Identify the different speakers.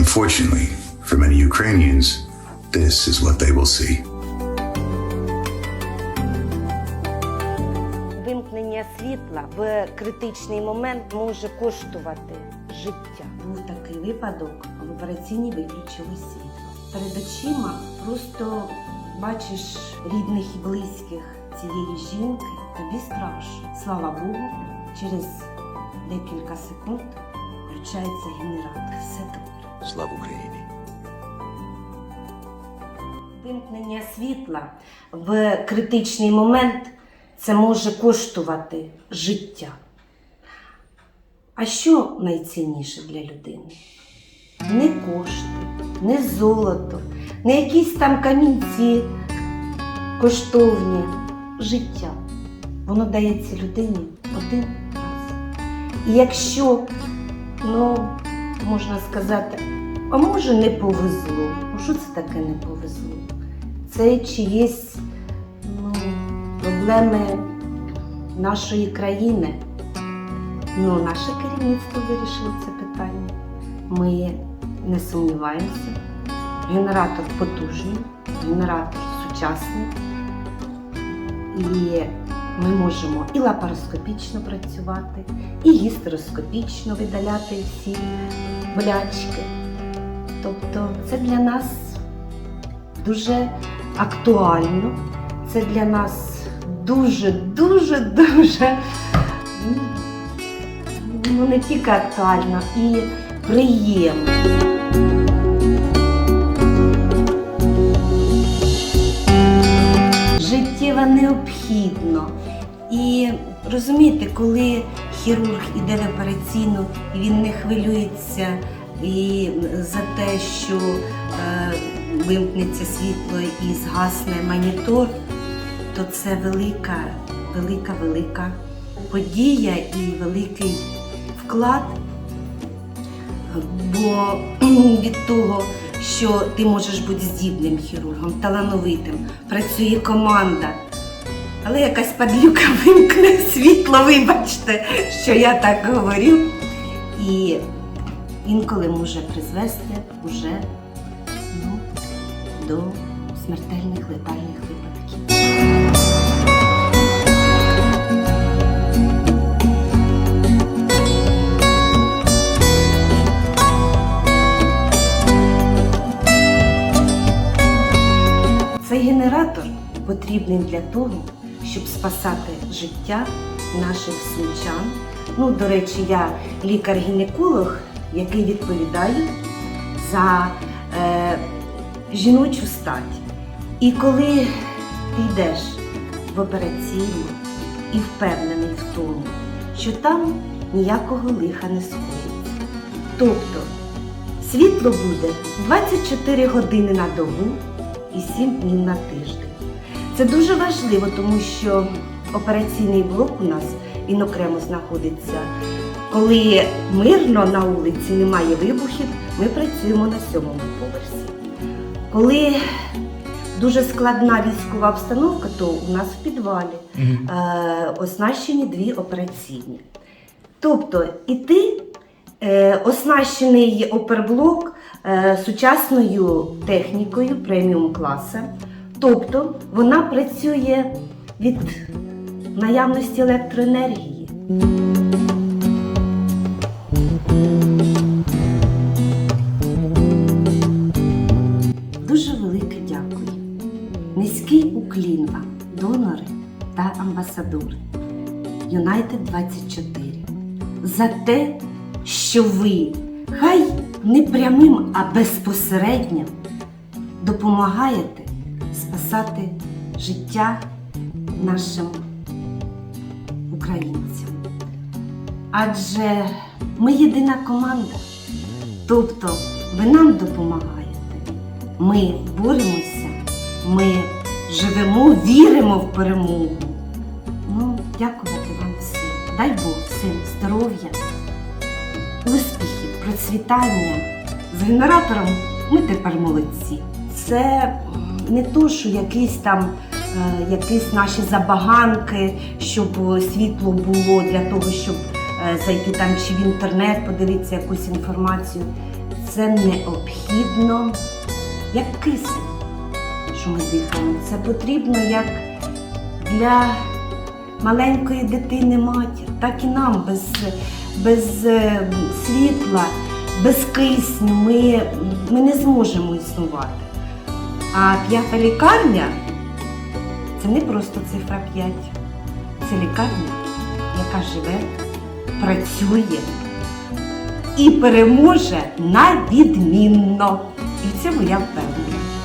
Speaker 1: Unfortunately, for many Ukrainians, this is what they will see.
Speaker 2: Вимкнення світла в критичний момент може коштувати життя. Був такий випадок, в операційній виключили світло. Перед очима просто бачиш рідних і близьких цієї жінки, тобі страшно. Слава Богу, через декілька секунд включається генератор. Все добре.
Speaker 3: Слава Україні!
Speaker 2: Вимкнення світла в критичний момент це може коштувати життя. А що найцінніше для людини? Не кошти, не золото, не якісь там камінці коштовні життя. Воно дається людині один раз. І якщо, ну, можна сказати, а може не повезло. Ну що це таке не повезло? Це чиїсь ну, проблеми нашої країни. Ну, наше керівництво вирішило це питання. Ми не сумніваємося. Генератор потужний, генератор сучасний. І ми можемо і лапароскопічно працювати, і гістероскопічно видаляти всі болячки. Тобто це для нас дуже актуально. Це для нас дуже, дуже, дуже ну, не тільки актуально і приємно. Життєво необхідно. І розумієте, коли хірург іде в операційну і він не хвилюється і за те, що е, вимкнеться світло і згасне монітор, то це велика, велика, велика подія і великий вклад. Бо від того, що ти можеш бути здібним хірургом, талановитим, працює команда. Але якась падлюка вимкне світло, вибачте, що я так говорю. І інколи може призвести уже ну, до смертельних летальних випадків. Цей генератор потрібний для того, щоб спасати життя наших сумчан. Ну, до речі, я лікар-гінеколог, який відповідає за е, жіночу стать. І коли ти йдеш в операційну і впевнений в тому, що там ніякого лиха не скоїться. Тобто світло буде 24 години на добу і 7 днів на тиждень. Це дуже важливо, тому що операційний блок у нас він окремо знаходиться. Коли мирно на вулиці немає вибухів, ми працюємо на сьомому поверсі. Коли дуже складна військова обстановка, то у нас в підвалі е, оснащені дві операційні. Тобто, і ти е, оснащений оперблок е, сучасною технікою преміум класу. Тобто вона працює від наявності електроенергії. Велике дякую. Низький уклін вам, донори та амбасадори United 24 за те, що ви хай не прямим, а безпосередньо допомагаєте спасати життя нашим українцям. Адже ми єдина команда. Тобто ви нам допомагаєте. Ми боремося, ми живемо, віримо в перемогу. Ну, дякувати вам всім. Дай Бог всім здоров'я, успіхів, процвітання. З генератором ми тепер молодці. Це не то, що якісь там е, якісь наші забаганки, щоб світло було для того, щоб е, зайти там чи в інтернет, подивитися якусь інформацію. Це необхідно як кисень, що ми дихаємо. Це потрібно як для маленької дитини матір, так і нам без, без е, світла, без кисню ми, ми не зможемо існувати. А п'ята лікарня це не просто цифра 5. Це лікарня, яка живе, працює і переможе на відмінно. І в цьому я впевнена.